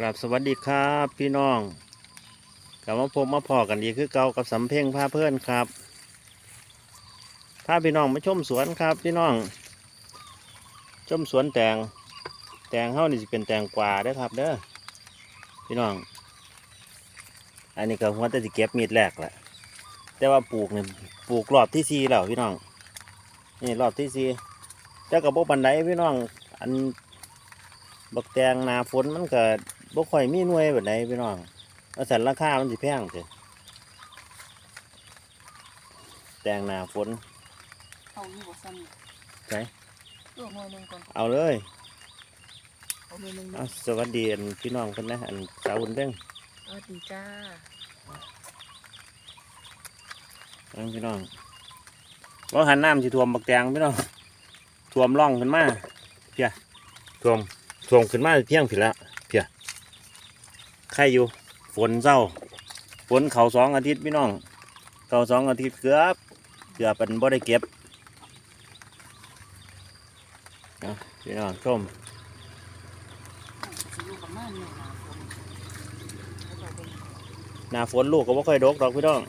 กราบสวัสดีครับพี่น้องกลับมาพบมาพอกันดีคือเก่ากับสำเพ็งพาเพื่อนครับพาพี่น้องมาชมสวนครับพี่น้อง ชมสวนแตงแตงเฮ้านี่จะเป็นแตงกวาเด้ครับเด้อพี่น้อง อันนี้ก็หัวแต่จะเก็บมีดแรกแหละแต่ว่าปลูกเนี่ยปลูกรอบที่สี่แล้วพี่น้องนี่รอบที่สี่แต่กับพวกบันไดพี่น้อง อันบักแตงนาฝนมันเก็ บ่ค่อยมีหน่วยแบบไหนพี่น้องเอาสันราคามันสิแพงจ้ะแตงหนาฝนเอาอยู่บ่ซ้ำนี่ใช่เออหน่วยหนึงก่อนเอาเลย เอาหน่วยหนึงเอาสวัสดีอันพี่น้องกันนะ อันสาวอุ่นเด้งสวัสดีจ้าอันพี่น้องว่าหันน้ำสิท่วมบักแตงพี่น้องท่วมร่องขึ้นมาเพียท่วมท่วมขึ้นมาเพียงผิดละเพียใครอยู่ ฝนเศร้า ฝนเขาสองอาทิตย์พี่น้อง เขาสองอาทิตย์เกือบเกือบเป็นบ่ได้เก็บเอาพี่น้องชมสิอยู่ประมาณนี้นะผมแล้วก็เป็นหน้าฝนลูกก็บ่ค่อยดกดอกพี่น้อง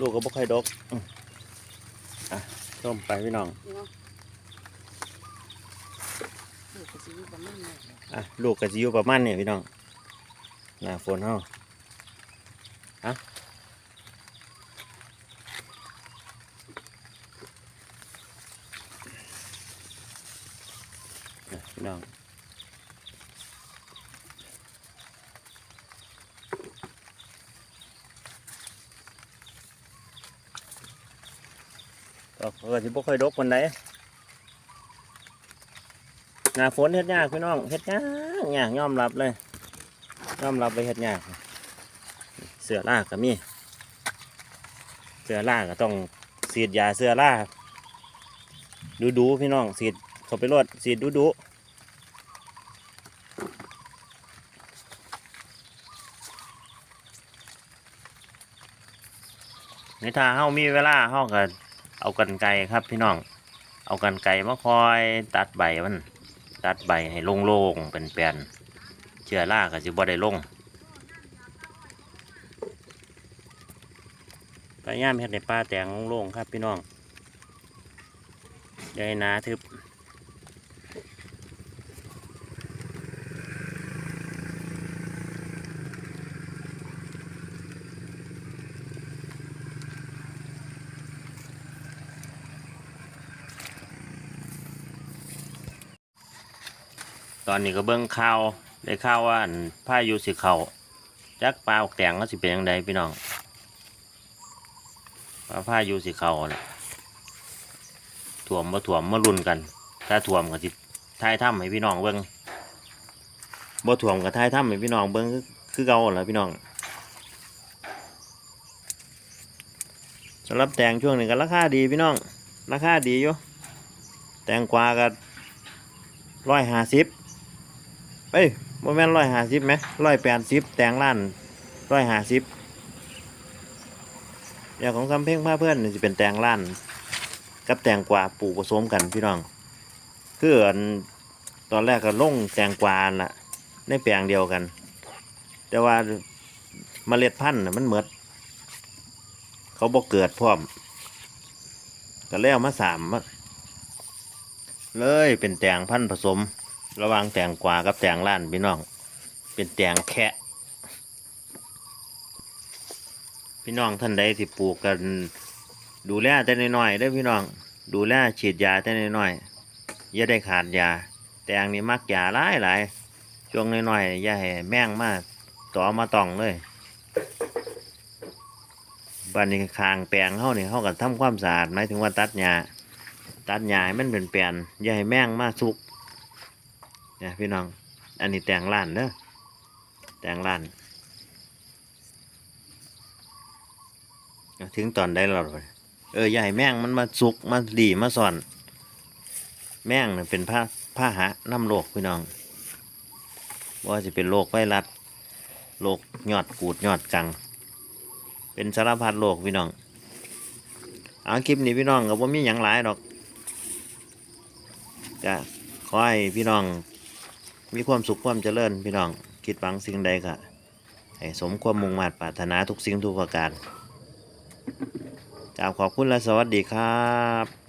ลูกก็บ่ค่อยดกอะชมไปพี่น้องนี่เนาะเออก็สิอยู่ประมาณนี้แหละอะลูกก็จะอยู่ประมาณนี้พี่น้อง หน้าฝนเฮาอะนี่น้องก็ก็สิบ่ค่อยดกคนใดหน้าฝนเฮ็ดยากพี่น้องเฮ็ดยากยากยอมรับเลย ยอมรับไปเฮ็ดยากเสือล่าก็มี เสือล่าก็ต้องฉีดยาเสือล่าดูดูพี่น้องฉีดเขาไปรดฉีดดูดูในทางเฮามีเวลาเฮาก็เอากันไกรครับพี่น้อง เอากันไกรมาคอยตัดใบมัน ตัดใบให้โล่งๆเป็นแปลนๆ เชื้อราก็จะบ่ได้ลงพยายามเฮ็ดในป่าแตงโล่งๆครับพี่น้องอย่าให้หนาทึบตอนนี้ก็เบิ่งข่าว ได้ข่าวว่าพายุสิเขาจักปลาออกแตงก็สิเป็นยังไงพี่น้องว่าพายุสิเขาแหละถ่วมมาถ่วมมารุนกัน ถ้าถ่วมก็สิท้ายถ้ำให้พี่น้องเบิ่งบ่ถ่วมก็ท้ายถ้ำให้พี่น้องเบิ่งคือเก่าแหละพี่น้องสำหรับแตงช่วงนี้ก็ราคาดีพี่น้อง ราคาดีอยู่แตงกวาก็ร้อยห้าสิบเอ้ย โมแมนร้อยห้าสิบไหมร้อยแปดสิบแตงล้านร้อยห้าสิบอย่างของคำเพ่งผ้าเพื่อนจะเป็นแตงล้านกับแตงกวาปลูกผสมกันพี่น้องคืออนตอนแรกก็ลงแตงกวานั่นล่ะในแปลงเดียวกัน แต่ว่าเมล็ดพันธุ์มันเหมือดเขาบอกเกิดพร้อม ก็แล้วมาสามเลยเป็นแตงพันธุ์ผสม ระว่างแตงกวากับแตงล้านพี่น้อง เป็นแตงแคะพี่น้องท่านใดที่ปลูกกัน ดูแลแต่น้อยๆได้พี่น้อง ดูแลฉีดยาแต่น้อยๆอย่าได้ขาดยา แตงนี่มักยาหลายหลายช่วงน้อยๆอย่าให้แม่งมาต่อมาตองเลยบันนี้คางแปลงเขานี่เขาก็ทำความสะอาดหมายถึงว่าตัดหญ้าตัดหญ้าให้มันเป็นแปลนอย่าให้แม่งมาสุก เนี่ยพี่น้อง อันนี้แตงล้านเด้อแตงล้าน ถึงตอนได้เราเลยเออใหญ่แม่งมันมาสุกมาดีมาสอน แม่งเนี่ยเป็นผ้าผ้าหะน้ำโรคพี่น้อง ว่าจะเป็นโรคไวรัสโรคยอดกูดยอดกัง เป็นสารพัดโรคพี่น้องเอาคลิปนี้พี่น้องก็บ่มีหยังหลายดอกก็ขอให้พี่น้อง มีความสุขความเจริญพี่น้อง คิดหวังสิ่งใดก็ให้สมความมุ่งมั่นปรารถนาทุกสิ่งทุกประการกราวขอบคุณและสวัสดีครับ